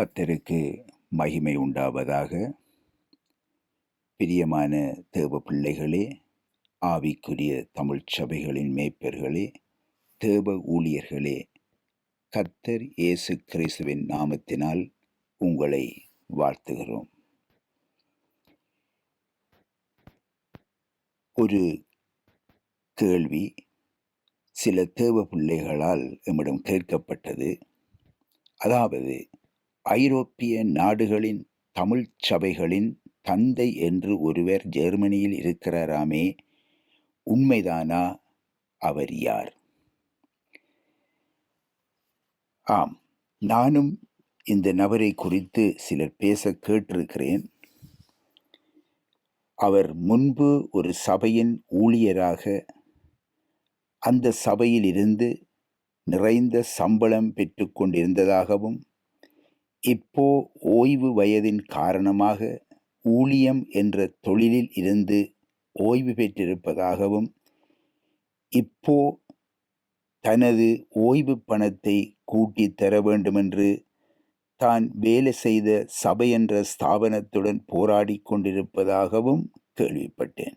கத்தருக்கு மகிமை உண்டாவதாக. பிரியமான தேவ பிள்ளைகளே ஆவிக்குரிய தமிழ்ச் சபைகளின் மேய்ப்பர்களே தேவ ஊழியர்களே கர்த்தர் இயேசு கிறிஸ்துவின் நாமத்தினால் உங்களை வாழ்த்துகிறோம். ஒரு கேள்வி சில தேவ பிள்ளைகளால் எம்மிடம் கேட்கப்பட்டது. அதாவது ஐரோப்பிய நாடுகளின் தமிழ் சபைகளின் தந்தை என்று ஒருவர் ஜெர்மனியில் இருக்கிறாராமே உண்மைதானா? அவர் யார்? ஆம் நானும் இந்த நபரை குறித்து சிலர் பேச கேட்டிருக்கிறேன். அவர் முன்பு ஒரு சபையின் ஊழியராக அந்த சபையிலிருந்து நிறைந்த சம்பளம் பெற்றுக்கொண்டிருந்ததாகவும் இப்போ ஓய்வு வயதின் காரணமாக ஊழியம் என்ற தொழிலில் இருந்து ஓய்வு பெற்றிருப்பதாகவும் இப்போ தனது ஓய்வு பணத்தை கூட்டி தர வேண்டுமென்று தான் வேலை செய்த சபை என்ற ஸ்தாபனத்துடன் போராடி கொண்டிருப்பதாகவும் கேள்விப்பட்டேன்.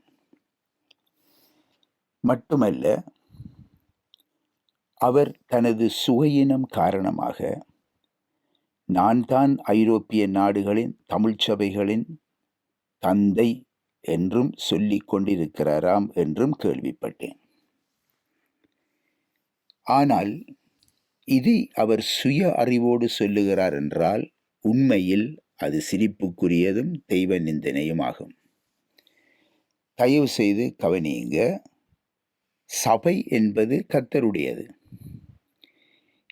மட்டுமல்ல அவர் தனது சுகையினம் காரணமாக நான் தான் ஐரோப்பிய நாடுகளின் தமிழ்ச் சபைகளின் தந்தை என்றும் சொல்லிக் கொண்டிருக்கிறாராம் என்றும் கேள்விப்பட்டேன். ஆனால் இதை அவர் சுய அறிவோடு சொல்லுகிறார் என்றால் உண்மையில் அது சிரிப்புக்குரியதும் தெய்வ நிந்தனையும் ஆகும் தயவு செய்து கவனியுங்க சபை என்பது கத்தருடையது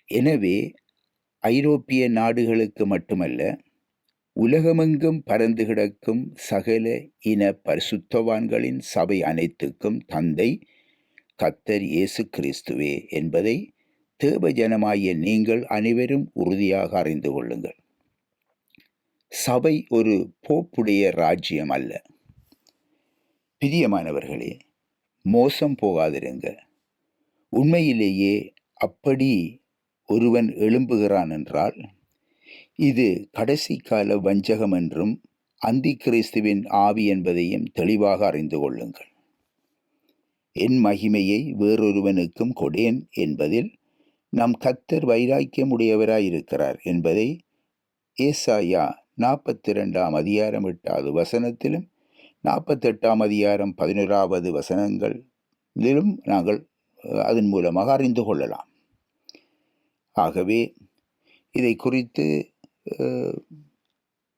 எனவே ஐரோப்பிய நாடுகளுக்கு மட்டுமல்ல உலகமெங்கும் பறந்து கிடக்கும் சகல இன பரிசுத்தவான்களின் சபை அனைத்துக்கும் தந்தை கத்தர் இயேசு கிறிஸ்துவே என்பதை தேவஜனமாகிய நீங்கள் அனைவரும் உறுதியாக அறிந்து கொள்ளுங்கள். சபை ஒரு போப்புடைய ராஜ்யம் அல்ல. பிரியமானவர்களே மோசம் போகாதிருங்க உண்மையிலேயே அப்படி ஒருவன் எழும்புகிறான் என்றால் இது கடைசி கால வஞ்சகம் என்றும் அந்தி கிறிஸ்துவின் ஆவி என்பதையும் தெளிவாக அறிந்து கொள்ளுங்கள். என் மகிமையை வேறொருவனுக்கும் கொடேன் என்பதில் நம் கத்தர் வைராக்கியமுடையவராயிருக்கிறார் என்பதை ஏசாயா நாற்பத்தி ரெண்டாம் அதிகாரம் எட்டாவது வசனத்திலும் நாற்பத்தெட்டாம் அதிகாரம் பதினோராவது வசனங்களிலும் நாங்கள் அதன் மூலமாக அறிந்து கொள்ளலாம். ஆகவே இதை குறித்து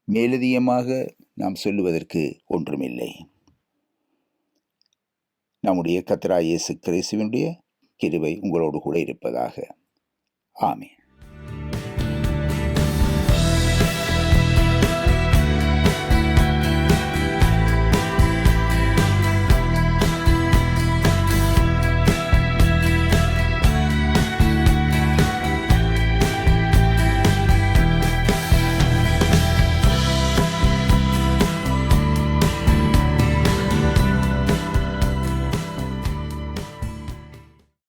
மேலதிகமாக நாம் சொல்லுவதற்கு ஒன்றுமில்லை. நம்முடைய கத்ரா இயேசு கிறிஸ்துவனுடைய கிருவை உங்களோடு கூட இருப்பதாக. ஆமீன்.